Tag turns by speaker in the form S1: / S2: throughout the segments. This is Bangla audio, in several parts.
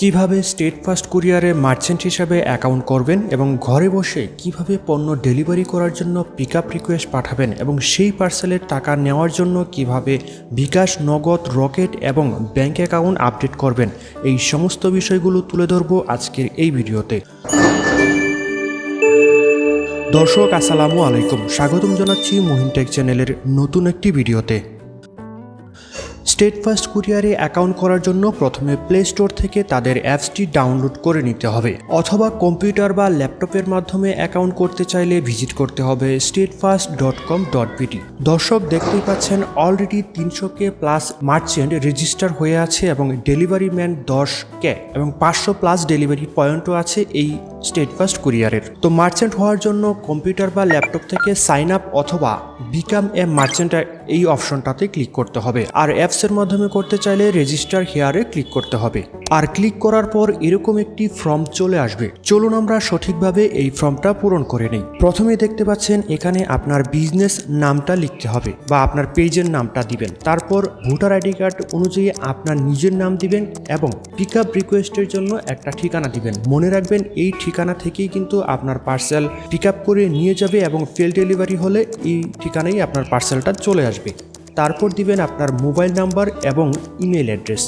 S1: কীভাবে স্টেট ফার্স্ট কুরিয়ারে মার্চেন্ট হিসাবে অ্যাকাউন্ট করবেন এবং ঘরে বসে কীভাবে পণ্য ডেলিভারি করার জন্য পিক আপ রিকোয়েস্ট পাঠাবেন এবং সেই পার্সেলের টাকা নেওয়ার জন্য কীভাবে বিকাশ, নগদ রকেট এবং ব্যাংক অ্যাকাউন্ট আপডেট করবেন, এই সমস্ত বিষয়গুলো তুলে ধরবো আজকের এই ভিডিওতে। দর্শক, আসসালামু আলাইকুম। স্বাগতম জানাচ্ছি মোহিনটেক চ্যানেলের নতুন একটি ভিডিওতে। স্টেট ফার্স্ট কুরিয়ারে অ্যাকাউন্ট করার জন্য প্রথমে প্লে স্টোর থেকে তাদের অ্যাপসটি ডাউনলোড করে নিতে হবে। অথবা কম্পিউটার বা ল্যাপটপের মাধ্যমে অ্যাকাউন্ট করতে চাইলে ভিজিট করতে হবে Steadfast dot com dot BD দর্শক, দেখতেই পাচ্ছেন অলরেডি তিনশো কে প্লাস মার্চেন্ট রেজিস্টার হয়ে আছে এবং ডেলিভারি ম্যান দশ কে এবং পাঁচশো প্লাস ডেলিভারি পয়েন্টও আছে এই স্টেট ফার্স্ট কুরিয়ারের তো মার্চেন্ট হওয়ার জন্য কম্পিউটার বা ল্যাপটপ থেকে সাইন আপ অথবা বিকাম এ মার্চেন্ট এই অপশনটাতে ক্লিক করতে হবে। আর অ্যাপসের মাধ্যমে করতে চাইলে রেজিস্টার হেয়ারে ক্লিক করতে হবে। আর ক্লিক করার পর এরকম একটি ফর্ম চলে আসবে। চলুন আমরা সঠিকভাবে এই ফর্মটা পূরণ করে নিই। প্রথমে দেখতে পাচ্ছেন এখানে আপনার বিজনেস নামটা লিখতে হবে বা আপনার পেজের নামটা দিবেন। তারপর ভোটার আইডি কার্ড অনুযায়ী আপনার নিজের নাম দিবেন এবং পিক আপ রিকোয়েস্টের জন্য একটা ঠিকানা দিবেন। মনে রাখবেন এই ঠিকানা থেকেই কিন্তু আপনার পার্সেল পিক আপ করে নিয়ে যাবে এবং ফেল ডেলিভারি হলে এই ঠিকানাই আপনার পার্সেলটা চলে আসবে। তারপর দিবেন আপনার মোবাইল নাম্বার এবং ইমেল অ্যাড্রেস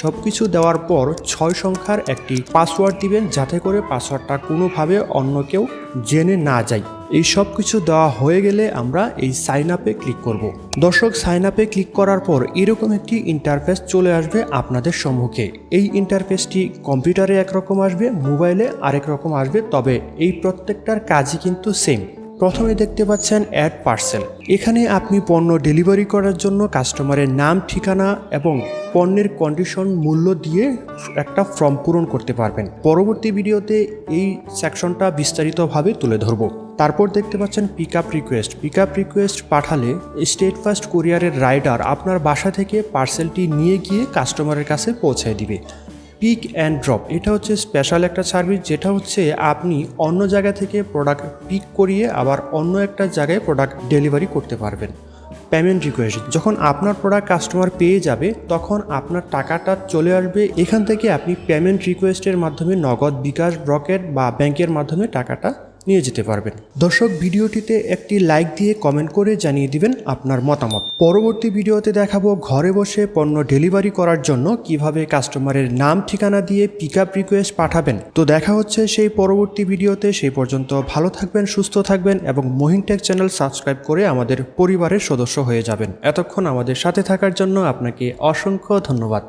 S1: সব কিছু দেওয়ার পর ছয় সংখ্যার একটি পাসওয়ার্ড দিবেন যাতে করে পাসওয়ার্ডটা কোনোভাবে অন্য কেউ জেনে না যায়। এই সব কিছু দেওয়া হয়ে গেলে আমরা এই সাইন আপে ক্লিক করব। দর্শক সাইন আপে ক্লিক করার পর এরকম একটি ইন্টারফেস চলে আসবে আপনাদের সম্মুখে। এই ইন্টারফেসটি কম্পিউটারে একরকম আসবে মোবাইলে আরেক রকম আসবে, তবে এই প্রত্যেকটার কাজই কিন্তু সেম প্রথমে দেখতে পাচ্ছেন অ্যাড পার্সেল। এখানে আপনি পণ্য ডেলিভারি করার জন্য কাস্টমারের নাম, ঠিকানা এবং পণ্যের কন্ডিশন মূল্য দিয়ে একটা ফর্ম পূরণ করতে পারবেন। পরবর্তী ভিডিওতে এই সেকশনটা বিস্তারিতভাবে তুলে ধরব। তারপর দেখতে পাচ্ছেন pick up request pick up request পাঠালে স্টেট ফার্স্ট কুরিয়ারের রাইডার আপনার বাসা থেকে পার্সেলটি নিয়ে গিয়ে কাস্টমারের কাছে পৌঁছায় দিবে। পিক অ্যান্ড ড্রপ এটা হচ্ছে স্পেশাল একটা সার্ভিস যেটা হচ্ছে আপনি অন্য জায়গা থেকে প্রোডাক্ট পিক করিয়ে আবার অন্য একটা জায়গায় প্রোডাক্ট ডেলিভারি করতে পারবেন। পেমেন্ট রিকোয়েস্ট যখন আপনার প্রোডাক্ট কাস্টমার পেয়ে যাবে, তখন আপনার টাকাটা চলে আসবে। এখান থেকে আপনি পেমেন্ট রিকোয়েস্টের মাধ্যমে নগদ বিকাশ ব্রকেট বা ব্যাংকের মাধ্যমে টাকাটা নিয়ে যেতে পারবেন। দর্শক, ভিডিওটিতে একটি লাইক দিয়ে কমেন্ট করে জানিয়ে দিবেন আপনার মতামত। পরবর্তী ভিডিওতে দেখাবো ঘরে বসে পণ্য ডেলিভারি করার জন্য কীভাবে কাস্টমারের নাম, ঠিকানা দিয়ে পিক আপ রিকোয়েস্ট পাঠাবেন। তো দেখা হচ্ছে সেই পরবর্তী ভিডিওতে। সেই পর্যন্ত ভালো থাকবেন, সুস্থ থাকবেন এবং মহিনটেক চ্যানেল সাবস্ক্রাইব করে আমাদের পরিবারের সদস্য হয়ে যাবেন। এতক্ষণ আমাদের সাথে থাকার জন্য আপনাকে অসংখ্য ধন্যবাদ।